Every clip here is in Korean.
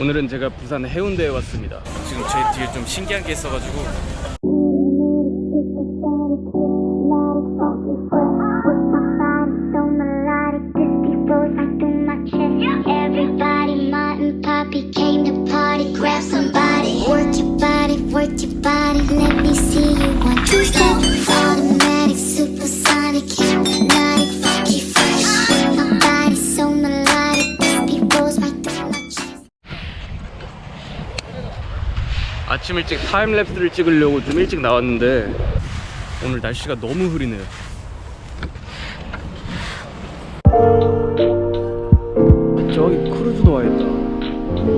오늘은 제가 부산 해운대에 왔습니다. 지금 제 뒤에 좀 신기한 게 있어가지고 Everybody, Martin, Poppy came 아침 일찍 타임랩스를 찍으려고 좀 일찍 나왔는데 오늘 날씨가 너무 흐리네요. 저기 크루즈도 와있다.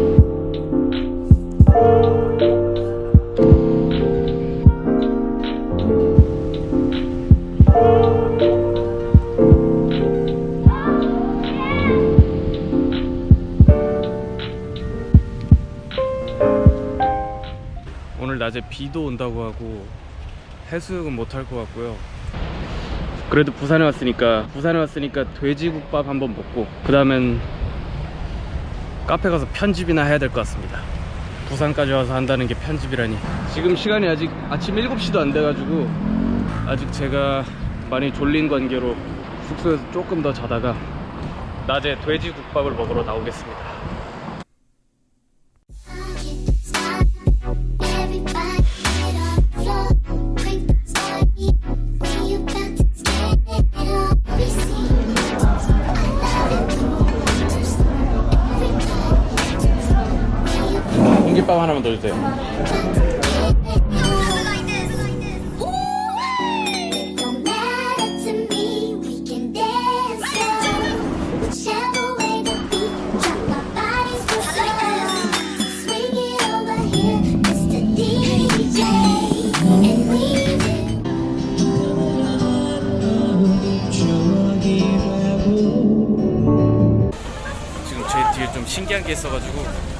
낮에 비도 온다고 하고 해수욕은 못할 것 같고요. 그래도 부산에 왔으니까 부산에 왔으니까 돼지국밥 한번 먹고 그 다음엔 카페 가서 편집이나 해야 될 것 같습니다. 부산까지 와서 한다는 게 편집이라니. 지금 시간이 아직 아침 7시도 안 돼가지고 아직 제가 많이 졸린 관계로 숙소에서 조금 더 자다가 낮에 돼지국밥을 먹으러 나오겠습니다. 공깃밥 하나만 더 주세요. 지금 제 뒤에 좀 신기한 게 있어가지고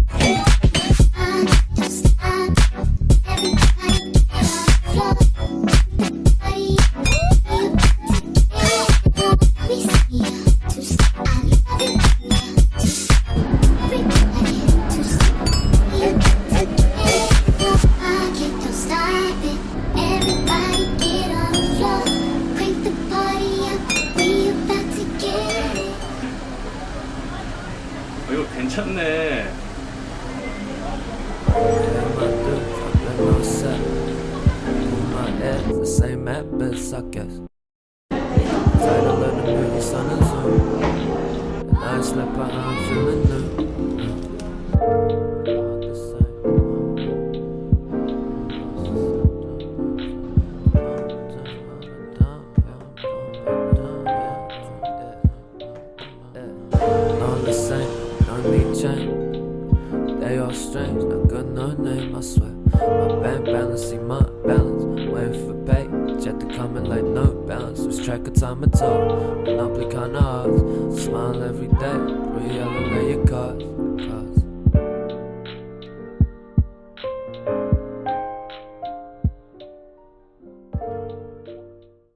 and zoom. And I slept behind feeling new. Change. They all strange, no got no name, I swear. My bank balance, see my balance. Waiting for pay, to come in like no balance. Lose track of time at all. Monopoly kinda hard. Smile every day, three yellow layer cards.